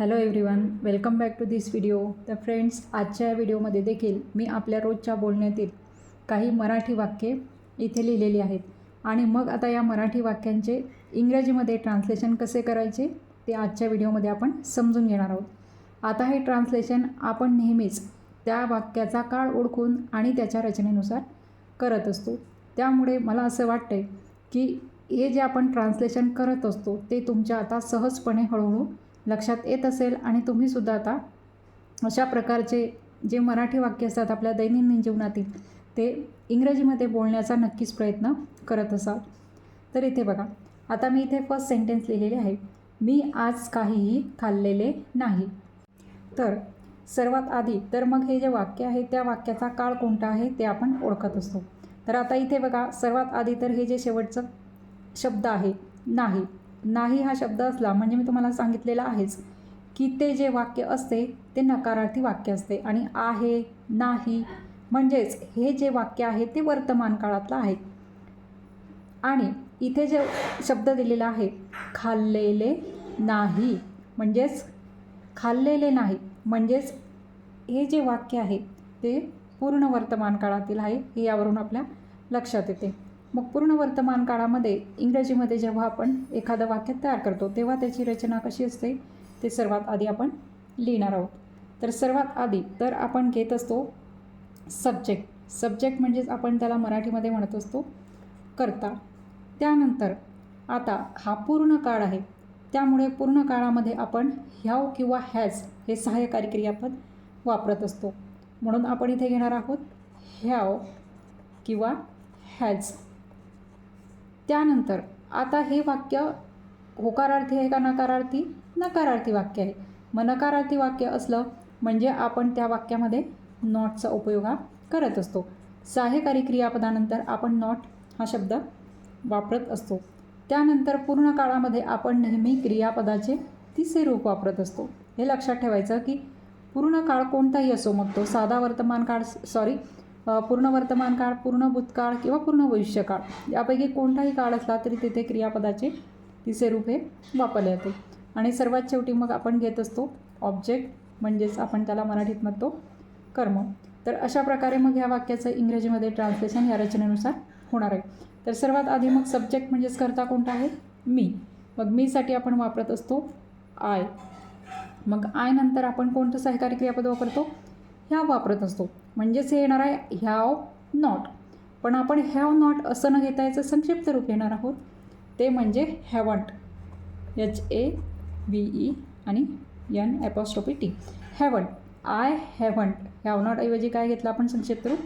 Hello everyone welcome back to this video तर friends आजच्या या व्हिडिओमध्ये देखील मी आपल्या रोजच्या बोलण्यातील काही मराठी वाक्ये इथे लिहिलेली आहेत. आणि मग आता या मराठी वाक्यांचे इंग्रजीमध्ये ट्रान्सलेशन कसे करायचे ते आजच्या व्हिडिओमध्ये आपण समजून घेणार आहोत. आता हे ट्रान्सलेशन आपण नेहमीच त्या वाक्याचा काळ ओळखून आणि त्याच्या रचनेनुसार करत असतो. त्यामुळे मला असं वाटतं आहे की हे जे आपण ट्रान्सलेशन करत असतो ते तुमच्या आता सहजपणे हळूहळू लक्षात येत असेल आणि तुम्हीसुद्धा आता अशा प्रकारचे जे मराठी वाक्य असतात आपल्या दैनंदिन जीवनातील ते इंग्रजीमध्ये बोलण्याचा नक्कीच प्रयत्न करत असाल. तर इथे बघा आता मी इथे फर्स्ट सेंटेन्स लिहिलेले आहे. मी आज काहीही खाल्लेले नाही. तर सर्वात आधी तर मग हे जे वाक्य आहे त्या वाक्याचा काळ कोणता आहे ते आपण ओळखत असतो. तर आता इथे बघा सर्वात आधी तर हे जे शेवटचं शब्द आहे नाही. नाही हा शब्द असला म्हणजे मी तुम्हाला सांगितलेला आहेच की ते जे वाक्य असते ते नकारार्थी वाक्य असते. आणि आहे नाही म्हणजेच हे जे वाक्य आहे ते वर्तमान काळातलं आहे. आणि इथे जे शब्द दिलेला आहे खाल्लेले नाही म्हणजेच खाल्लेले नाही म्हणजेच हे जे वाक्य आहे ते पूर्ण वर्तमान काळातील आहे हे यावरून आपल्या लक्षात येते. मग पूर्ण वर्तमान काळामध्ये इंग्रजीमध्ये जेव्हा आपण एखादं वाक्य तयार करतो तेव्हा त्याची रचना कशी असते? ते सर्वात आधी आपण लिहिणार आहोत. तर सर्वात आधी तर आपण घेत असतो सब्जेक्ट सब्जेक्ट म्हणजेच आपण त्याला मराठीमध्ये म्हणत असतो करता. त्यानंतर आता हा पूर्ण काळ आहे. त्यामुळे पूर्ण काळामध्ये आपण ह्याव किंवा हॅज हे सहाय्यकारी क्रियापद वापरत असतो. म्हणून आपण इथे घेणार आहोत ह्याव किंवा हॅज त्यानंतर आता हे वाक्य होकारार्थी आहे का नकारार्थी? नकारार्थी वाक्य आहे. मग नकारार्थी वाक्य असलं म्हणजे आपण त्या वाक्यामध्ये नॉटचा उपयोग हा करत असतो. सहाय्यकारी क्रियापदानंतर आपण नॉट हा शब्द वापरत असतो. त्यानंतर पूर्ण काळामध्ये आपण नेहमी क्रियापदाचे तिसरे रूप वापरत असतो. हे लक्षात ठेवायचं की पूर्ण काळ कोणताही असो मग तो साधा वर्तमान काळ सॉरी पूर्ण वर्तमान काळ पूर्ण भूतकाळ किंवा पूर्ण भविष्यकाळ यापैकी कोणताही काळ असला तरी तिथे क्रियापदाचे तिसरे रूप हे वापरले जाते. आणि सर्वात शेवटी मग आपण घेत असतो ऑब्जेक्ट म्हणजेच आपण त्याला मराठीत म्हणतो कर्म. तर अशा प्रकारे मग ह्या वाक्याचं इंग्रजीमध्ये ट्रान्सलेशन या रचनेनुसार होणार आहे. तर सर्वात आधी मग सब्जेक्ट म्हणजेच करता कोणता आहे? मी. मग मीसाठी आपण वापरत असतो आय मग आय नंतर आपण कोणतं सहकारी क्रियापद वापरतो? ह्या वापरत असतो. म्हणजेच हे येणार आहे ह्याव नॉट. पण आपण हॅव नॉट असं न घेता याचं संक्षिप्त रूप घेणार आहोत. ते म्हणजे haven't H A V E आणि N apostrophe T haven't I haven't have not ऐवजी काय घेतलं आपण संक्षिप्त रूप?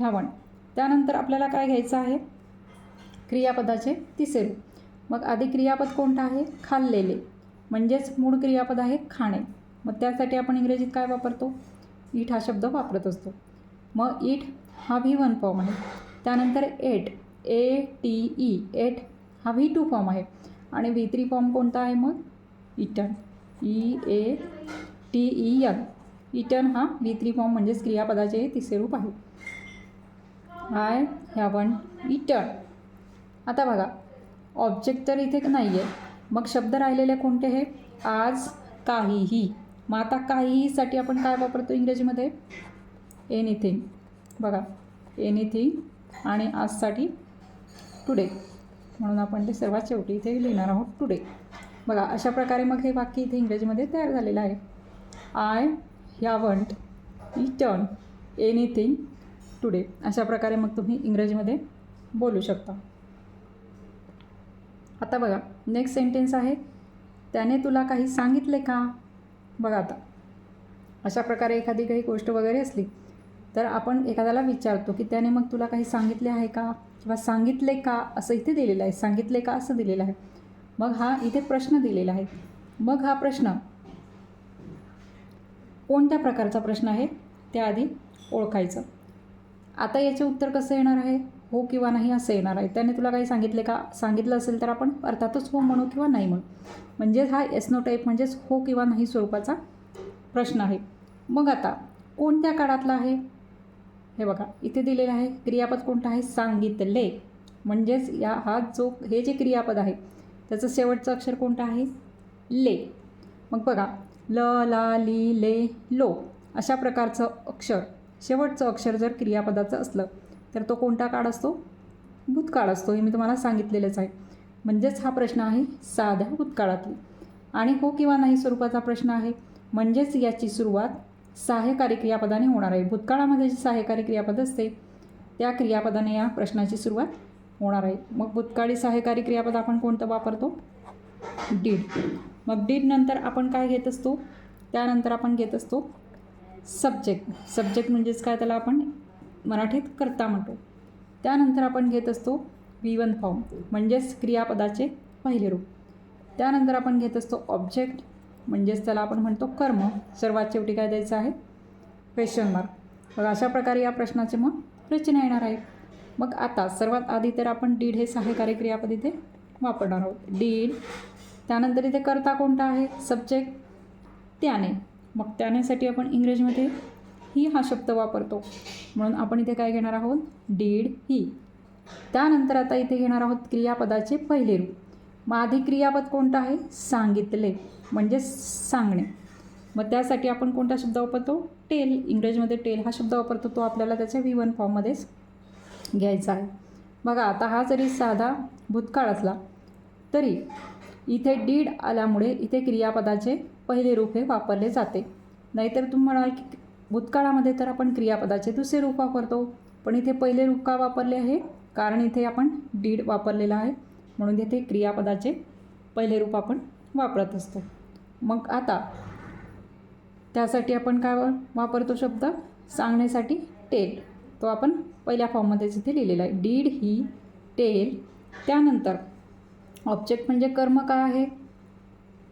हॅवंट त्यानंतर आपल्याला काय घ्यायचं आहे? क्रियापदाचे तिसरे. रूप मग आधी क्रियापद कोणतं आहे? खाल्लेले. म्हणजेच मूळ क्रियापद आहे खाणे. मग त्यासाठी आपण इंग्रजीत काय वापरतो? ईट हा शब्द वापरत असतो. मग ईट हा व्ही वन फॉर्म आहे. त्यानंतर ate A T E ate हा व्ही टू फॉर्म आहे. आणि व्ही थ्री फॉर्म कोणता आहे मग? Eaten. E A T E N. Eaten हा व्ही थ्री फॉर्म म्हणजेच क्रियापदाचे तिसरे रूप आहे. I have eaten. आता बघा ऑब्जेक्ट तर इथे नाही आहे मग शब्द राहिलेले कोणते हे? आज काहीही. मग आता काहीहीसाठी आपण काय वापरतो इंग्रजीमध्ये? एनिथिंग बघा एनिथिंग आणि आजसाठी टुडे म्हणून आपण ते सर्वात शेवटी इथे लिहिणार आहोत टुडे बघा अशा प्रकारे मग हे वाक्य इथे इंग्रजीमध्ये तयार झालेलं आहे. I haven't eaten anything today अशा प्रकारे मग तुम्ही इंग्रजीमध्ये बोलू शकता. आता बघा नेक्स्ट सेंटेन्स आहे त्याने तुला काही सांगितले का? बघा आता. अशा प्रकारे एखादी काही गोष्ट वगैरे असली तर आपण एखाद्याला विचारतो की त्याने मग तुला काही सांगितले आहे का? किंवा सांगितले का? असं इथे दिलेलं आहे. सांगितले का? असं दिलेलं आहे. मग हा इथे प्रश्न दिलेला आहे. मग हा प्रश्न कोणत्या प्रकारचा प्रश्न आहे? त्याआधी ओळखायचं. आता याचे उत्तर कसं येणार आहे? हो किंवा नाही असं येणार आहे. त्याने तुला काही सांगितले का? सांगितलं असेल तर आपण अर्थातच हो म्हणू किंवा नाही म्हणू. म्हणजेच हा एसनो टाईप म्हणजेच हो किंवा नाही स्वरूपाचा प्रश्न आहे. मग आता कोणत्या काळातला आहे? हे बघा इथे दिलेलं आहे क्रियापद कोणतं आहे? सांगितले. म्हणजेच या हा जो हे जे क्रियापद आहे त्याचं शेवटचं अक्षर कोणतं आहे? ले. मग बघा ल ला ली ले लो अशा प्रकारचं अक्षर शेवटचं अक्षर जर क्रियापदाचं असलं तर तो कोणता काळ असतो? भूतकाळ असतो. हे मी तुम्हाला सांगितलेलंच आहे. म्हणजेच हा प्रश्न आहे साध्या भूतकाळातील. आणि हो किंवा नाही स्वरूपाचा प्रश्न आहे. म्हणजेच याची सुरुवात सहाय्यकारी क्रियापदाने होणार आहे. भूतकाळामध्ये जी सहाय्यकारी क्रियापद असते त्या क्रियापदाने या प्रश्नाची सुरुवात होणार आहे. मग भूतकाळी सहाय्यकारी क्रियापद आपण कोणतं वापरतो? डीड. मग डीड नंतर आपण काय घेत असतो? त्यानंतर आपण घेत असतो सब्जेक्ट. सब्जेक्ट म्हणजेच काय? त्याला आपण मराठीत करता म्हणतो. त्यानंतर आपण घेत असतो वी वन फॉर्म म्हणजेच क्रियापदाचे पहिले रूप. त्यानंतर आपण घेत असतो ऑब्जेक्ट म्हणजेच त्याला आपण म्हणतो कर्म. सर्वात शेवटी काय द्यायचं आहे? क्वेश्चन मार्क मग अशा प्रकारे या प्रश्नाचे मग रचना येणार आहे. मग आता सर्वात आधी तर आपण डीड हे सहाय्यकारी क्रियापद इथे वापरणार आहोत. डीड त्यानंतर इथे करता कोणता आहे? सब्जेक्ट त्याने. मग त्यानेसाठी आपण इंग्रजीमध्ये ही हा शब्द वापरतो. म्हणून आपण इथे काय घेणार आहोत? Did he. त्यानंतर आता इथे घेणार आहोत क्रियापदाचे पहिले रूप. मग आधी क्रियापद कोणतं आहे? सांगितले. म्हणजे सांगणे. मग त्यासाठी आपण कोणता शब्द वापरतो? टेल. इंग्रजीमध्ये टेल हा शब्द वापरतो तो आपल्याला त्याच्या व्ही वन फॉर्ममध्येच घ्यायचा आहे. बघा आता हा जरी साधा भूतकाळ असला तरी इथे डीड आल्यामुळे इथे क्रियापदाचे पहिले रूप हे वापरले जाते. नाहीतर तुम्ही म्हणाल की भूतकाळामध्ये तर आपण क्रियापदाचे दुसरे रूप वापरतो पण इथे पहिले रूप का वापरले आहे? कारण इथे आपण डीड वापरलेला आहे. म्हणून इथे क्रियापदाचे पहिले रूप आपण वापरत असतो. मग आता त्यासाठी आपण काय वापरतो शब्द? सांगण्यासाठी टेल तो आपण पहिल्या फॉर्ममध्येच इथे लिहिलेला आहे. डीड ही टेल त्यानंतर ऑब्जेक्ट म्हणजे कर्म काय आहे?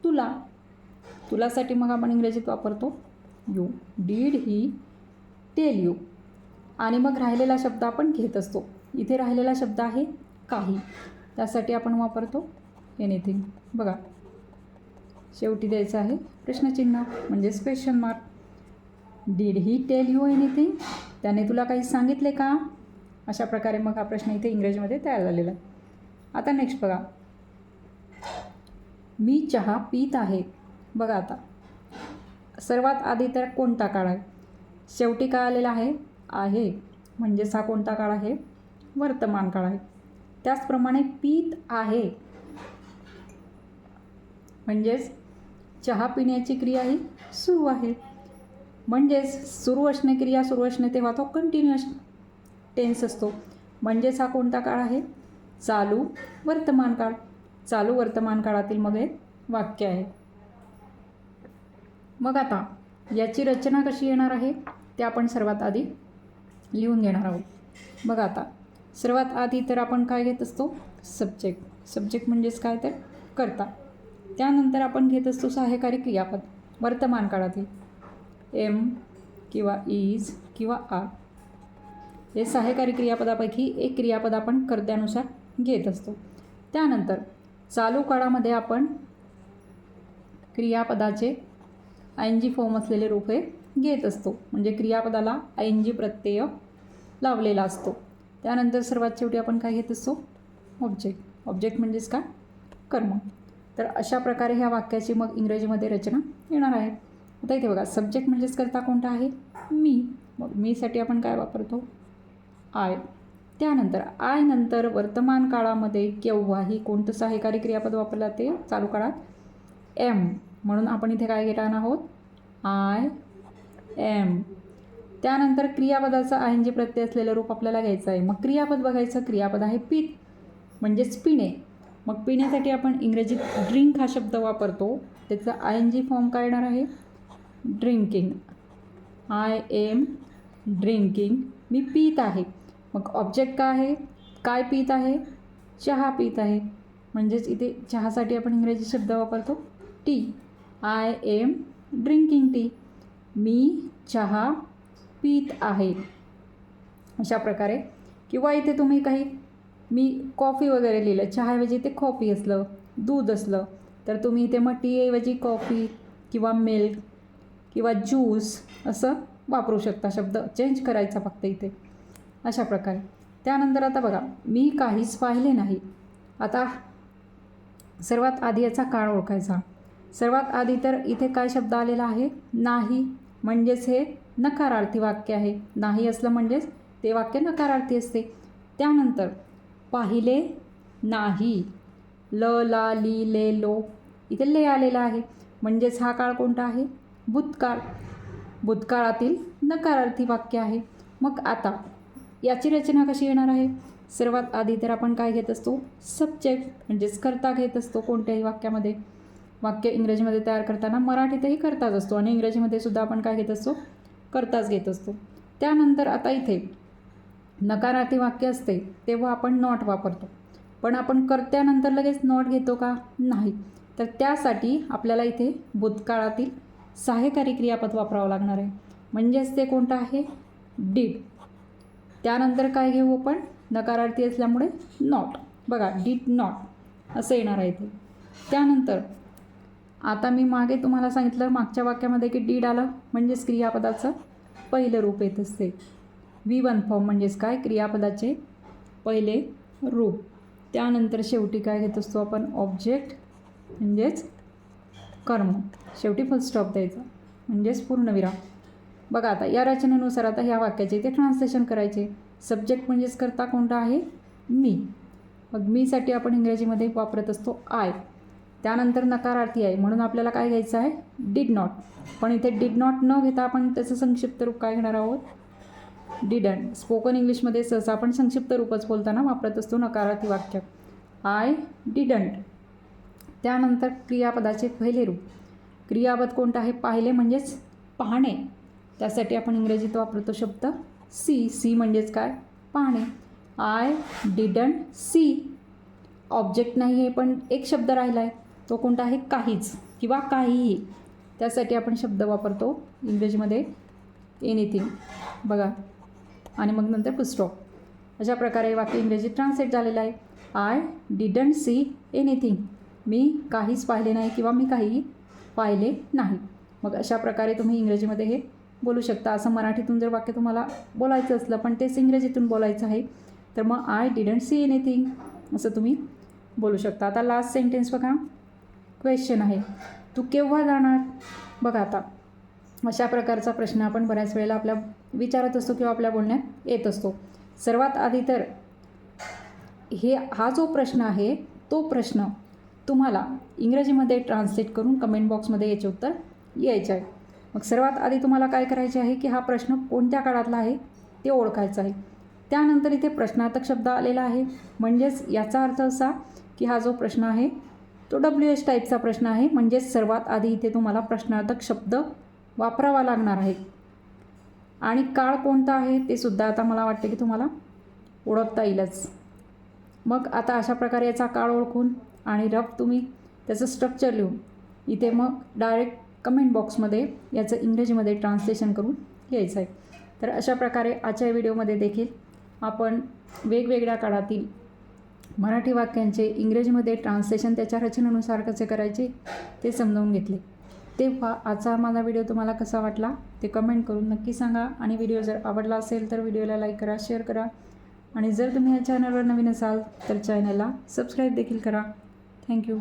तुला. तुलासाठी मग आपण इंग्रजीत वापरतो you. Did he tell you. आणि मग राहिलेला शब्द आपण घेत असतो. इथे राहिलेला शब्द आहे काही. त्यासाठी आपण वापरतो एनिथिंग बघा. शेवटी द्यायचं आहे प्रश्नचिन्ह म्हणजेच question mark did he tell you anything त्याने तुला काही सांगितले का? अशा प्रकारे मग हा प्रश्न इथे इंग्रजीमध्ये तयार झालेला आहे. आता नेक्स्ट बघा. मी चहा पीत आहे. बघा आता. सर्वात आधी तर कोणता काळ आहे? शेवटी काय आलेला आहे? आहे. म्हणजेच हा कोणता काळ आहे? वर्तमान काळ आहे. त्याचप्रमाणे पीत आहे. म्हणजेच चहा पिण्याची क्रिया ही सुरू आहे. म्हणजेच सुरू असणे क्रिया सुरू असणे तेव्हा तो कंटिन्युअस टेन्स असतो. म्हणजेच हा कोणता काळ आहे? चालू वर्तमान काळ. चालू वर्तमान काळातील मग हे वाक्य आहे. मग आता याची रचना कशी येणार आहे ते आपण सर्वात आधी लिहून घेणार आहोत. बघा आता सर्वात आधी तर आपण काय घेत असतो? सब्जेक्ट सब्जेक्ट म्हणजेच काय तर? करता. त्यानंतर आपण घेत असतो सहाय्यकारी क्रियापद वर्तमान काळातील. एम किंवा इज किंवा आर हे सहाय्यकारी क्रियापदापैकी एक क्रियापद आपण कर्त्यानुसार घेत असतो. त्यानंतर चालू काळामध्ये आपण क्रियापदाचे आय एन जी फॉर्म असलेले रूप हे घेत असतो. म्हणजे क्रियापदाला आय एन जी प्रत्यय लावलेला असतो. त्यानंतर सर्वात शेवटी आपण काय घेत असतो? ऑब्जेक्ट ऑब्जेक्ट म्हणजेच काय? कर्म. तर अशा प्रकारे ह्या वाक्याची मग इंग्रजीमध्ये रचना येणार आहे. आता इथे बघा सब्जेक्ट म्हणजेच करता कोणता आहे? मी. मग मीसाठी आपण काय वापरतो? आय त्यानंतर आय नंतर वर्तमान काळामध्ये केव्हाही कोणतं सहाय्यकारी क्रियापद वापरलं ते चालू काळात एम म्हणून आपण इथे काय घेणार आहोत? I am. त्यानंतर क्रियापदाचं आय एन प्रत्यय असलेलं रूप आपल्याला घ्यायचं आहे. मग क्रियापद बघायचं. क्रियापद आहे पीत म्हणजेच पिणे. मग पिण्यासाठी आपण इंग्रजीत ड्रिंक हा शब्द वापरतो. त्याचा आय एन जी फॉर्म काय येणार आहे? ड्रिंकिंग. I am drinking. मी पीत आहे. मग ऑब्जेक्ट काय आहे? काय पीत आहे? चहा पीत आहे. म्हणजेच इथे चहासाठी आपण इंग्रजी शब्द वापरतो. Tea. I am drinking tea. मी चहा पीत आहे. अशा प्रकारे. किंवा इथे तुम्ही काही मी कॉफी वगैरे लिहिलं. चहाऐवजी ते कॉफी असलं दूध असलं तर तुम्ही इथे मग टीऐवजी कॉफी किंवा मिल्क किंवा ज्यूस असं वापरू शकता. शब्द चेंज करायचा फक्त इथे. अशा प्रकारे. त्यानंतर आता बघा मी काहीच पाहिले नाही. आता सर्वात आधी याचा काळ ओळखायचा. सर्वात आधी तर इथे काय शब्द आलेला आहे? नाही. म्हणजेच हे नकारार्थी वाक्य आहे. नाही असलं म्हणजेच ते वाक्य नकारार्थी असते. त्यानंतर पाहिले नाही. ल ला ली ले लो. इथे ले आलेला आहे. म्हणजेच हा काळ कोणता आहे? भूतकाळ. भूतकाळातील नकारार्थी वाक्य आहे. मग आता याची रचना कशी येणार आहे? सर्वात आधी तर आपण काय घेत असतो? सब्जेक्ट म्हणजेच करता घेत असतो कोणत्याही वाक्यामध्ये. वाक्य इंग्रजीमध्ये तयार करताना मराठीतही करताच असतो आणि इंग्रजीमध्ये सुद्धा आपण काय घेत असतो? करताच घेत असतो. त्यानंतर आता इथे नकारार्थी वाक्य असते तेव्हा आपण नॉट वापरतो. पण आपण करत्यानंतर लगेच नॉट घेतो का? नाही. तर त्यासाठी आपल्याला इथे भूतकाळातील सहाय्यकारी क्रियापद वापरावं लागणार आहे. म्हणजेच ते कोणतं आहे? डीड त्यानंतर काय घेऊ आपण? नकारार्थी असल्यामुळे नॉट बघा डीड नॉट असं येणार आहे ते त्यानंतर आता मी मागे तुम्हाला सांगितलं मागच्या वाक्यामध्ये की डीड आलं म्हणजेच क्रियापदाचं पहिलं रूप येत असते. वी वन फॉर्म म्हणजेच काय? क्रियापदाचे पहिले रूप. त्यानंतर शेवटी काय घेत असतो आपण? ऑब्जेक्ट म्हणजेच कर्म. शेवटी फुल स्टॉप द्यायचा. म्हणजेच पूर्णविराम. बघा आता या रचनेनुसार आता ह्या वाक्याचे इथे ट्रान्सलेशन करायचे. सब्जेक्ट म्हणजेच करता कोणता आहे? मी. मग मीसाठी आपण इंग्रजीमध्ये वापरत असतो आय त्यानंतर नकारार्थी आहे. म्हणून आपल्याला काय घ्यायचं आहे? डिड नॉट पण इथे डिड नॉट न घेता आपण त्याचं संक्षिप्त रूप काय घेणार आहोत? डिडंट स्पोकन इंग्लिशमध्ये सहसा आपण संक्षिप्त रूपच बोलताना वापरत असतो नकारार्थी वाक्य. आय डिडंट त्यानंतर क्रियापदाचे पहिले रूप. क्रियापद कोणतं आहे? पाहिले म्हणजेच पाहणे. त्यासाठी आपण इंग्रजीत वापरतो शब्द सी सी म्हणजेच काय? पाहणे. आय डिडंट सी ऑब्जेक्ट नाही आहे पण एक शब्द राहिला आहे तो कोणता आहे? काहीच किंवा काहीही. त्यासाठी आपण शब्द वापरतो. इंग्रजीमध्ये एनिथिंग बघा. आणि मग नंतर पुस्टॉप अशा प्रकारे वाक्य इंग्रजीत ट्रान्सलेट झालेलं आहे. आय डिडंट सी एनिथिंग मी काहीच पाहिले नाही किंवा मी काहीही पाहिले नाही. मग अशा प्रकारे तुम्ही इंग्रजीमध्ये हे बोलू शकता. असं मराठीतून जर वाक्य तुम्हाला बोलायचं असलं पण तेच इंग्रजीतून बोलायचं आहे तर मग आय डिडंट सी एनिथिंग असं तुम्ही बोलू शकता. आता लास्ट सेंटेन्स बघा. क्वेश्चन आहे. तू केव्हा जाणार? बघा आता. अशा प्रकारचा प्रश्न आपण बऱ्याच वेळेला आपल्या विचारत असतो किंवा आपल्या बोलण्यात येत असतो. सर्वात आधी तर हे हा जो प्रश्न आहे तो प्रश्न तुम्हाला इंग्रजीमध्ये ट्रान्सलेट करून कमेंट बॉक्समध्ये याचे उत्तर यायचे आहे. मग सर्वात आधी तुम्हाला काय करायचे आहे की हा प्रश्न कोणत्या काळातला आहे ते ओळखायचं आहे. त्यानंतर इथे प्रश्नार्थक शब्द आलेला आहे. म्हणजेच याचा अर्थ असा की हा जो प्रश्न आहे तो डब्ल्यू एच टाईपचा प्रश्न आहे. म्हणजेच सर्वात आधी इथे तुम्हाला प्रश्नार्थक शब्द वापरावा लागणार आहे. आणि काळ कोणता आहे? ते सुद्धा आता मला वाटते की तुम्हाला ओळखता येईलच. मग आता अशा प्रकारे याचा काळ ओळखून आणि रफ तुम्ही त्याचं स्ट्रक्चर लिहून इथे मग डायरेक्ट कमेंट बॉक्समध्ये याचं इंग्रजीमध्ये ट्रान्सलेशन करून घ्यायचं आहे. तर अशा प्रकारे आजच्या व्हिडिओमध्ये देखील आपण वेगवेगळ्या काळातील मराठी वाक्यांचे इंग्रजीमध्ये ट्रान्सलेशन त्याच्या रचनेनुसार कसे करायचे ते समजावून घेतले. तेव्हा आजचा माझा व्हिडिओ तुम्हाला कसा वाटला ते कमेंट करून नक्की सांगा. आणि व्हिडिओ जर आवडला असेल तर व्हिडिओला लाईक करा शेअर करा. आणि जर तुम्ही या चॅनलवर नवीन असाल तर चॅनलला सबस्क्राईब देखील करा. थँक्यू